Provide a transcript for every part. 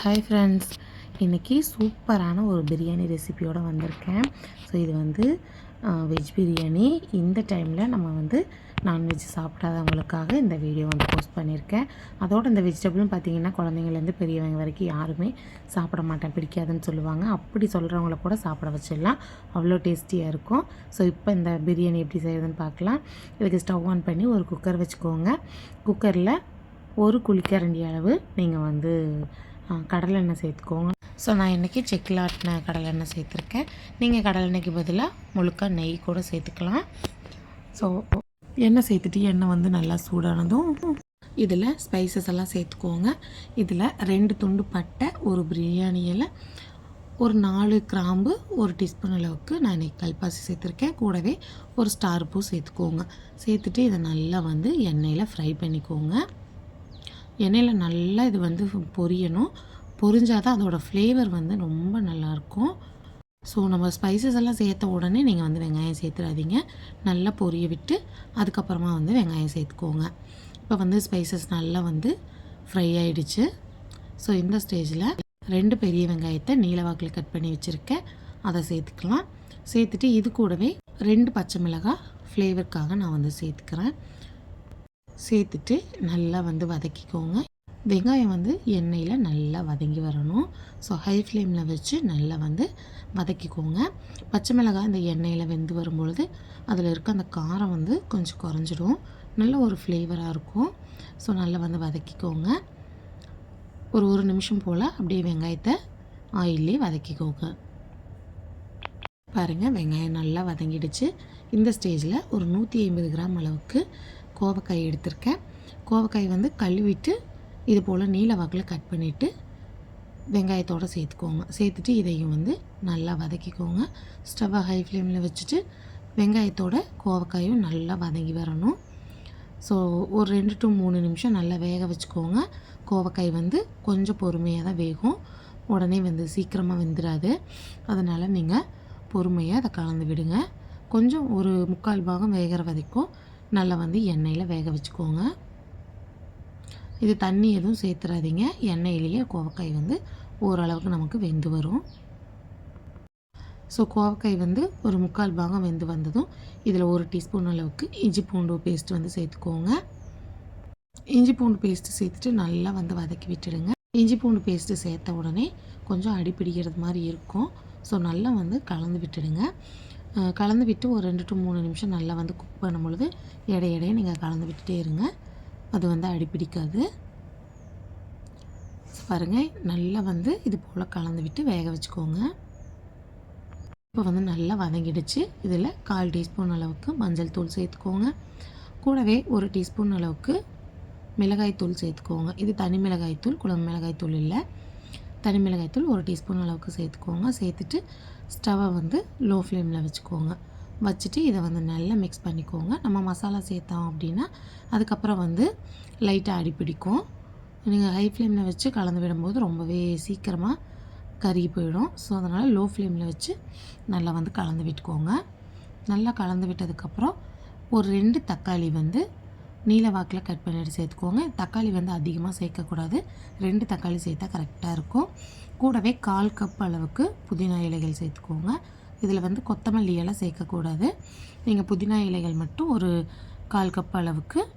Hi friends இன்றைக்கி சூப்பரான ஒரு பிரியாணி ரெசிபியோடு வந்திருக்கேன். ஸோ இது வந்து வெஜ் பிரியாணி. இந்த டைமில் நம்ம வந்து நான்வெஜ் சாப்பிடாதவங்களுக்காக இந்த வீடியோ வந்து போஸ்ட் பண்ணியிருக்கேன். அதோட இந்த வெஜிடபிளும் பார்த்தீங்கன்னா குழந்தைங்கள்லேருந்து பெரியவங்க வரைக்கும் யாருமே சாப்பிட மாட்டேன் பிடிக்காதுன்னு சொல்லுவாங்க. அப்படி சொல்கிறவங்கள கூட சாப்பிட வச்சிடலாம். அவ்வளோ டேஸ்டியாக இருக்கும். ஸோ இப்போ இந்த பிரியாணி எப்படி செய்யுதுன்னு பார்க்கலாம் இதுக்கு ஸ்டவ் ஆன் பண்ணி ஒரு குக்கர் வச்சுக்கோங்க. குக்கரில் ஒரு குளிக்கரண்டி அளவு நீங்கள் வந்து கடலெண்ணெய் சேர்த்துக்கோங்க. ஸோ நான் இன்றைக்கி செக்கில் ஆட்டின கடலெண்ணெய் சேர்த்துருக்கேன். நீங்கள் கடலெண்ணெய்க்கு பதிலாக முழுக்க நெய் கூட சேர்த்துக்கலாம். ஸோ எண்ணெய் சேர்த்துட்டு எண்ணெய் வந்து நல்லா சூடானதும் இதில் ஸ்பைசஸ் எல்லாம் சேர்த்துக்கோங்க. இதில் ரெண்டு துண்டு பட்டை ஒரு பிரியாணியில் ஒரு நாலு கிராம்பு ஒரு டீஸ்பூன் அளவுக்கு நான் இன்றைக்கி கல்பாசி சேர்த்துருக்கேன். கூடவே ஒரு ஸ்டார் பூ சேர்த்துக்கோங்க. சேர்த்துட்டு இதை நல்லா வந்து எண்ணெயில் ஃப்ரை பண்ணிக்கோங்க. எண்ணெயில் நல்லா இது வந்து பொரியணும். பொரிஞ்சால் தான் அதோடய ஃப்ளேவர் வந்து ரொம்ப நல்லாயிருக்கும். ஸோ நம்ம ஸ்பைசஸ் எல்லாம் சேர்த்த உடனே நீங்கள் வந்து வெங்காயம் சேர்த்துடாதீங்க நல்லா பொரிய விட்டு அதுக்கப்புறமா வந்து வெங்காயம் சேர்த்துக்கோங்க. இப்போ வந்து ஸ்பைசஸ் நல்லா வந்து ஃப்ரை ஆகிடுச்சு ஸோ இந்த ஸ்டேஜில் ரெண்டு பெரிய வெங்காயத்தை நீலவாக்கில் கட் பண்ணி வச்சுருக்கேன். அதை சேர்த்துக்கலாம். சேர்த்துட்டு இது கூடவே ரெண்டு பச்சை மிளகாய் ஃப்ளேவருக்காக நான் வந்து சேர்த்துக்கிறேன். சேர்த்துட்டு நல்லா வந்து வதக்கிக்கோங்க. வெங்காயம் வந்து எண்ணெயில் நல்லா வதங்கி வரணும். ஸோ ஹை ஃப்ளேமில் வச்சு நல்லா வந்து வதக்கிக்கோங்க. பச்சை மிளகாய் இந்த எண்ணெயில் வெந்து வரும்பொழுது அதில் இருக்க அந்த காரம் வந்து கொஞ்சம் குறைஞ்சிடும். நல்ல ஒரு ஃப்ளேவராக இருக்கும். ஸோ நல்லா வந்து வதக்கிக்கோங்க. ஒரு ஒரு நிமிஷம் போல் அப்படியே வெங்காயத்தை ஆயிலே வதக்கிக்கோங்க. பாருங்கள் வெங்காயம் நல்லா வதங்கிடுச்சு. இந்த ஸ்டேஜில் ஒரு நூற்றி ஐம்பது கிராம் அளவுக்கு கோவக்காய் எடுத்திருக்கேன். கோவக்காய் வந்து கழுவிட்டு இது போல் நீல வாக்கில் கட் பண்ணிவிட்டு வெங்காயத்தோடு சேர்த்துக்கோங்க. சேர்த்துட்டு இதையும் வந்து நல்லா வதக்கிக்கோங்க. ஸ்டவ்வை ஹை ஃப்ளேமில் வச்சுட்டு வெங்காயத்தோட கோவக்காயும் நல்லா வதங்கி வரணும். ஸோ ஒரு ரெண்டு டு மூணு நிமிஷம் நல்லா வேக வச்சுக்கோங்க. கோவக்காய் வந்து கொஞ்சம் பொறுமையாக தான் வேகும். உடனே வந்து சீக்கிரமாக வெந்துடாது அதனால் நீங்கள் பொறுமையாக அதை கலந்து விடுங்க. கொஞ்சம் ஒரு முக்கால் பாகம் வேகிற வரைக்கும் நல்லா வந்து எண்ணெயில் வேக வச்சுக்கோங்க. இது தண்ணி எதுவும் சேர்த்துறாதீங்க. எண்ணெயிலேயே கோவக்காய் வந்து ஓரளவுக்கு நமக்கு வெந்து வரும். ஸோ கோவக்காய் வந்து ஒரு முக்கால் பாகம் வெந்து வந்ததும் இதில் ஒரு டீஸ்பூன் அளவுக்கு இஞ்சி பூண்டு பேஸ்ட் வந்து சேர்த்துக்கோங்க. இஞ்சி பூண்டு பேஸ்ட்டு சேர்த்துட்டு நல்லா வந்து வதக்கி விட்டுடுங்க. இஞ்சி பூண்டு பேஸ்ட்டு சேர்த்த உடனே கொஞ்சம் அடி பிடிக்கிறது மாதிரி இருக்கும். ஸோ நல்லா வந்து கலந்து விட்டுடுங்க. கலந்து விட்டு ஒரு ரெண்டு டு மூணு நிமிஷம் நல்லா வந்து குக் பண்ணும் பொழுது இடையிடையே நீங்கள் கலந்து விட்டுட்டே இருங்க. அது வந்து அடிப்பிடிக்காது பாருங்கள் நல்லா வந்து இது போல் கலந்து விட்டு வேக வச்சுக்கோங்க. இப்போ வந்து நல்லா வதங்கிடுச்சு. இதில் கால் டீஸ்பூன் அளவுக்கு மஞ்சள் தூள் சேர்த்துக்கோங்க. கூடவே ஒரு டீஸ்பூன் அளவுக்கு மிளகாய் தூள் சேர்த்துக்கோங்க. இது தனி மிளகாய் தூள் குழம்பு மிளகாய் தூள் இல்லை. தனி மிளகாய் தூள் ஒரு டீஸ்பூன் அளவுக்கு சேர்த்துக்கோங்க. சேர்த்துட்டு ஸ்டவ்வை வந்து லோ ஃப்ளேமில் வச்சுக்கோங்க. வச்சுட்டு இதை வந்து நல்லா மிக்ஸ் பண்ணிக்கோங்க. நம்ம மசாலா சேர்த்தோம் அப்படின்னா அதுக்கப்புறம் வந்து லைட்டாக அடி பிடிக்கும். நீங்கள் ஹை ஃப்ளேமில் வச்சு கலந்து விடும்போது ரொம்பவே சீக்கிரமாக கருகி போயிடும். ஸோ அதனால் லோ ஃப்ளேமில் வச்சு நல்லா வந்து கலந்து விட்டுக்கோங்க. நல்லா கலந்து விட்டதுக்கப்புறம் ஒரு ரெண்டு தக்காளி வந்து நீல வாக்கில் கட் பண்ணிட்டு சேர்த்துக்கோங்க. தக்காளி வந்து அதிகமாக சேர்க்கக்கூடாது. ரெண்டு தக்காளி சேர்த்தா கரெக்டாக இருக்கும். கூடவே கால் கப் அளவுக்கு புதினா இலைகள் சேர்த்துக்கோங்க. இதில் வந்து கொத்தமல்லி இலை சேர்க்கக்கூடாது. நீங்கள் புதினா இலைகள் மட்டும் ஒரு கால் கப் அளவுக்கு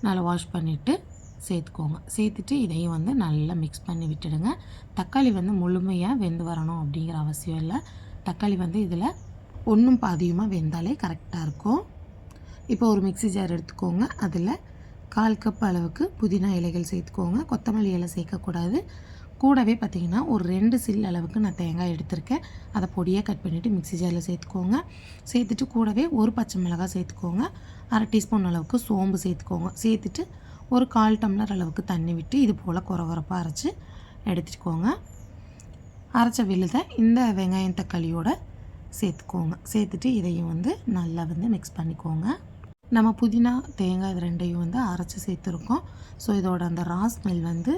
நல்லா வாஷ் பண்ணிவிட்டு சேர்த்துக்கோங்க. சேர்த்துட்டு இதையும் வந்து நல்லா மிக்ஸ் பண்ணி விட்டுடுங்க. தக்காளி வந்து முழுமையாக வெந்து வரணும் அப்படிங்கிற அவசியம் இல்லை. தக்காளி வந்து இதில் ஒன்றும் பாதியுமாக வெந்தாலே கரெக்டாக இருக்கும். இப்போ ஒரு மிக்சி ஜார் எடுத்துக்கோங்க. அதில் கால் கப் அளவுக்கு புதினா இலைகள் சேர்த்துக்கோங்க. கொத்தமல்லி இலை சேர்க்கக்கூடாது. கூடவே பார்த்திங்கன்னா ஒரு ரெண்டு சில் அளவுக்கு நான் தேங்காய் எடுத்திருக்கேன். அதை பொடியாக கட் பண்ணிவிட்டு மிக்சி ஜாரில் சேர்த்துக்கோங்க. சேர்த்துட்டு கூடவே ஒரு பச்சை மிளகாய் சேர்த்துக்கோங்க. அரை டீஸ்பூன் அளவுக்கு சோம்பு சேர்த்துக்கோங்க. சேர்த்துட்டு ஒரு கால் டம்ளர் அளவுக்கு தண்ணி விட்டு இது போல் குறகுறப்பாக அரைச்சி எடுத்துக்கோங்க. அரைச்ச விழுதை இந்த வெங்காயம் தக்காளியோட சேர்த்துக்கோங்க. சேர்த்துட்டு இதையும் வந்து நல்லா வந்து மிக்ஸ் பண்ணிக்கோங்க. நம்ம புதினா தேங்காய் இது ரெண்டையும் வந்து அரைச்சி சேர்த்துருக்கோம். ஸோ இதோட அந்த ரா ஸ்மெல் வந்து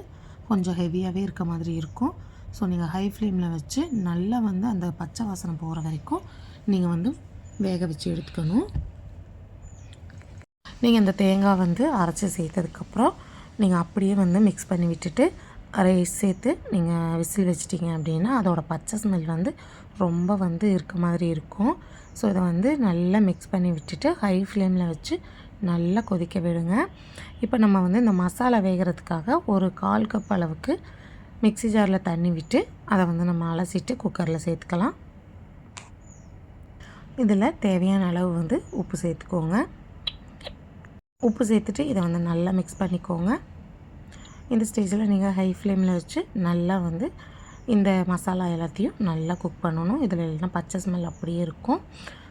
கொஞ்சம் ஹெவியாகவே இருக்க மாதிரி இருக்கும். ஸோ நீங்கள் ஹை ஃப்ளேமில் வச்சு நல்லா வந்து அந்த பச்சை வாசனை போகிற வரைக்கும் நீங்கள் வந்து வேக வச்சு எடுத்துக்கணும். நீங்கள் இந்த தேங்காய் வந்து அரைச்சி சேர்த்ததுக்கப்புறம் நீங்கள் அப்படியே வந்து மிக்ஸ் பண்ணி விட்டுட்டு ரைஸ் சேர்த்து நீங்கள் விசில் வச்சிட்டிங்க அப்படின்னா அதோடய பச்சை ஸ்மெல் வந்து ரொம்ப வந்து இருக்க மாதிரி இருக்கும். ஸோ இதை வந்து நல்லா மிக்ஸ் பண்ணி விட்டுட்டு ஹை ஃப்ளேமில் வச்சு நல்லா கொதிக்க விடுங்க. இப்போ நம்ம வந்து இந்த மசாலா வேகிறதுக்காக ஒரு கால் கப் அளவுக்கு மிக்ஸி ஜாரில் தண்ணி விட்டு அதை வந்து நம்ம அலசிட்டு குக்கரில் சேர்த்துக்கலாம். இதில் தேவையான அளவு வந்து உப்பு சேர்த்துக்கோங்க. உப்பு சேர்த்துட்டு இதை வந்து நல்லா மிக்ஸ் பண்ணிக்கோங்க. இந்த ஸ்டேஜில் நீங்கள் ஹை ஃப்ளேமில் வச்சு நல்லா வந்து இந்த மசாலா எல்லாத்தையும் நல்லா குக் பண்ணணும். இதில் இல்லைன்னா பச்சை ஸ்மெல் அப்படியே இருக்கும்.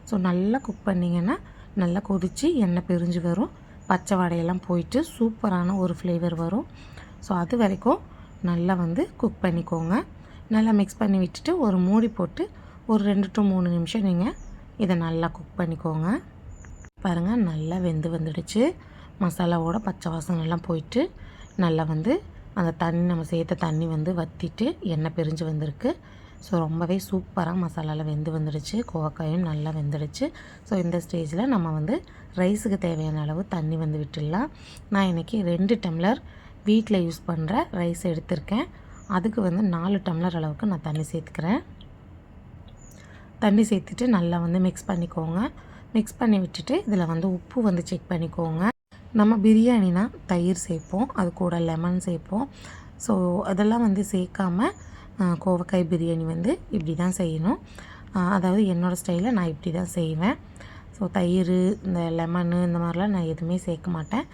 ஸோ நல்லா குக் பண்ணிங்கன்னா நல்லா கொதித்து எண்ணெய் பிரிஞ்சு வரும். பச்சை வடையெல்லாம் போயிட்டு சூப்பரான ஒரு ஃப்ளேவர் வரும். ஸோ அது வரைக்கும் நல்லா வந்து குக் பண்ணிக்கோங்க. நல்லா மிக்ஸ் பண்ணி விட்டுட்டு ஒரு மூடி போட்டு ஒரு ரெண்டு டு மூணு நிமிஷம் நீங்கள் இதை நல்லா குக் பண்ணிக்கோங்க. பாருங்கள் நல்லா வெந்து வந்துடுச்சு. மசாலாவோட பச்சை வாசனெல்லாம் போயிட்டு நல்லா வந்து அந்த தண்ணி நம்ம சேர்த்த தண்ணி வந்து வற்றிட்டு எண்ணெய் பிரிஞ்சு வந்திருக்கு. ஸோ ரொம்பவே சூப்பராக மசாலாவில் வெந்து வந்துடுச்சு. கோவக்காயும் நல்லா வெந்துடுச்சு. ஸோ இந்த ஸ்டேஜில் நம்ம வந்து ரைஸுக்கு தேவையான அளவு தண்ணி வந்து விட்டுடலாம். நான் இன்றைக்கி ரெண்டு டம்ளர் வீட்டில் யூஸ் பண்ணுற ரைஸ் எடுத்திருக்கேன். அதுக்கு வந்து நாலு டம்ளர் அளவுக்கு நான் தண்ணி சேர்த்துக்கிறேன். தண்ணி சேர்த்துட்டு நல்லா வந்து மிக்ஸ் பண்ணிக்கோங்க. மிக்ஸ் பண்ணி விட்டுட்டு இதில் வந்து உப்பு வந்து செக் பண்ணிக்கோங்க. நம்ம பிரியாணினா தயிர் சேர்ப்போம் அது கூட லெமன் சேர்ப்போம். ஸோ அதெல்லாம் வந்து சேர்க்காம கோவக்காய் பிரியாணி வந்து இப்படி தான் செய்யணும் அதாவது என்னோடய ஸ்டைலில் நான் இப்படி தான் செய்வேன். ஸோ தயிர் இந்த லெமனு இந்த மாதிரிலாம் நான் எதுவுமே சேர்க்க மாட்டேன்.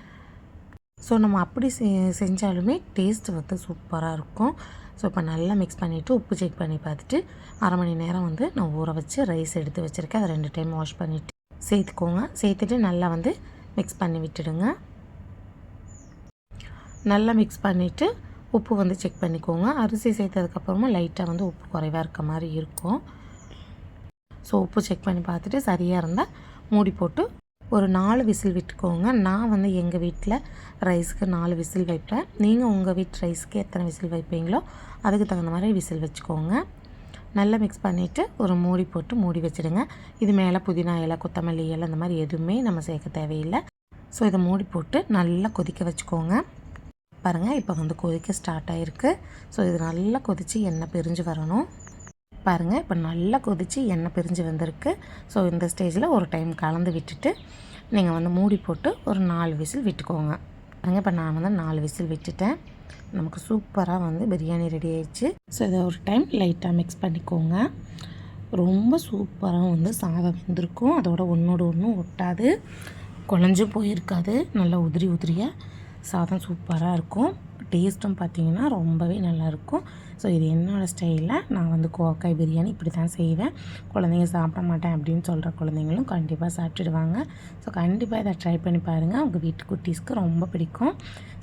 ஸோ நம்ம அப்படி செ செஞ்சாலுமே டேஸ்ட் வந்து சூப்பராக இருக்கும். ஸோ இப்போ நல்லா மிக்ஸ் பண்ணிவிட்டு உப்பு செக் பண்ணி பார்த்துட்டு அரை மணி நேரம் வந்து நான் ஊற வச்சு ரைஸ் எடுத்து வச்சுருக்கேன். அதை ரெண்டு டைம் வாஷ் பண்ணிவிட்டு சேர்த்துக்கோங்க. சேர்த்துட்டு நல்லா வந்து மிக்ஸ் பண்ணி விட்டுடுங்க. நல்லா மிக்ஸ் பண்ணிவிட்டு உப்பு வந்து செக் பண்ணிக்கோங்க. அரிசி சேர்த்ததுக்கப்புறமா லைட்டாக வந்து உப்பு குறைவாக இருக்க மாதிரி இருக்கும். ஸோ உப்பு செக் பண்ணி பார்த்துட்டு சரியாக இருந்தால் மூடி போட்டு ஒரு நாலு விசில் விட்டுக்கோங்க. நான் வந்து எங்கள் வீட்டில் ரைஸ்க்கு நாலு விசில் வைப்பேன். நீங்கள் உங்கள் வீட்டு ரைஸ்க்கு எத்தனை விசில் வைப்பீங்களோ அதுக்கு தகுந்த மாதிரி விசில் வச்சுக்கோங்க. நல்லா மிக்ஸ் பண்ணிவிட்டு ஒரு மூடி போட்டு மூடி வச்சுடுங்க. இது மேலே புதினா இலை கொத்தமல்லி இலை இந்த மாதிரி எதுவுமே நம்ம சேர்க்க தேவையில்லை. ஸோ இதை மூடி போட்டு நல்லா கொதிக்க வச்சுக்கோங்க. பாருங்கள் இப்போ வந்து கொதிக்க ஸ்டார்ட் ஆகிருக்கு ஸோ இது நல்லா கொதித்து எண்ணெய் பிரிஞ்சு வரணும். பாருங்கள் இப்போ நல்லா கொதித்து எண்ணெய் பிரிஞ்சு வந்திருக்கு. ஸோ இந்த ஸ்டேஜில் ஒரு டைம் கலந்து விட்டுட்டு நீங்கள் வந்து மூடி போட்டு ஒரு நாலு விசில் விட்டுக்கோங்க. பாருங்கள் இப்போ நான் வந்து நாலு விசில் விட்டுட்டேன். நமக்கு சூப்பராக வந்து பிரியாணி ரெடி ஆயிடுச்சு. ஸோ இதை ஒரு டைம் லைட்டாக மிக்ஸ் பண்ணிக்கோங்க. ரொம்ப சூப்பராக வந்து சாதம் வெந்திருக்கும். அதோட ஒன்றோட ஒன்றும் ஒட்டாது. குழஞ்சும் போயிருக்காது. நல்லா உதிரி உதிரியாக சாதம் சூப்பராக இருக்கும். டேஸ்ட்டும் பார்த்திங்கன்னா ரொம்பவே நல்லாயிருக்கும் ஸோ இது என்னோடய ஸ்டைலில் நான் வந்து கோக்காய் பிரியாணி இப்படி தான் செய்வேன். குழந்தைங்க சாப்பிட மாட்டேன் அப்படின்னு சொல்கிற குழந்தைங்களும் கண்டிப்பாக சாப்பிட்டுடுவாங்க. ஸோ கண்டிப்பாக இதை ட்ரை பண்ணி பாருங்கள் உங்கள் வீட்டு குட்டீஸ்க்கு ரொம்ப பிடிக்கும்.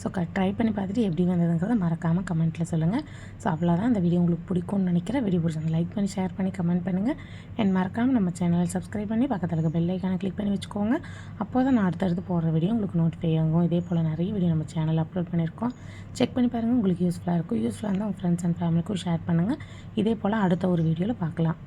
ஸோ க ட்ரை பண்ணி பார்த்துட்டு எப்படி வந்ததுங்கிறத மறக்காமல் கமெண்ட்டில் சொல்லுங்கள் ஸோ அவ்வளோதான் இந்த வீடியோ உங்களுக்கு பிடிக்கும்னு நினைக்கிறேன். வீடியோ பிடிச்சாங்க லைக் பண்ணி ஷேர் பண்ணி கமெண்ட் பண்ணுங்கள் என் மறக்காமல் நம்ம சேனலை சப்ஸ்கிரைப் பண்ணி பக்கத்தில் இருக்க பெல் ஐக்கானை கிளிக் பண்ணி வச்சுக்கோங்க. அப்போ தான் நான் அடுத்தடுத்து போடுற வீடியோ உங்களுக்கு நோட்டிஃபை ஆகும். இதே போல் நிறைய வீடியோ நம்ம சேனலில் அப்லோட் பண்ணியிருக்கோம். செக் பண்ணி பாருங்கள் உங்களுக்கு யூஸ்ஃபுல்லாக இருக்கும். யூஸ்ஃபுல்லாக இருந்தால் உங்கள் ஃப்ரெண்ட்ஸ் அண்ட் ஃபேமிலிக்கும் ஷேர் பண்ணுங்கள் இதே போல் அடுத்த ஒரு வீடியோவில் பார்க்கலாம்.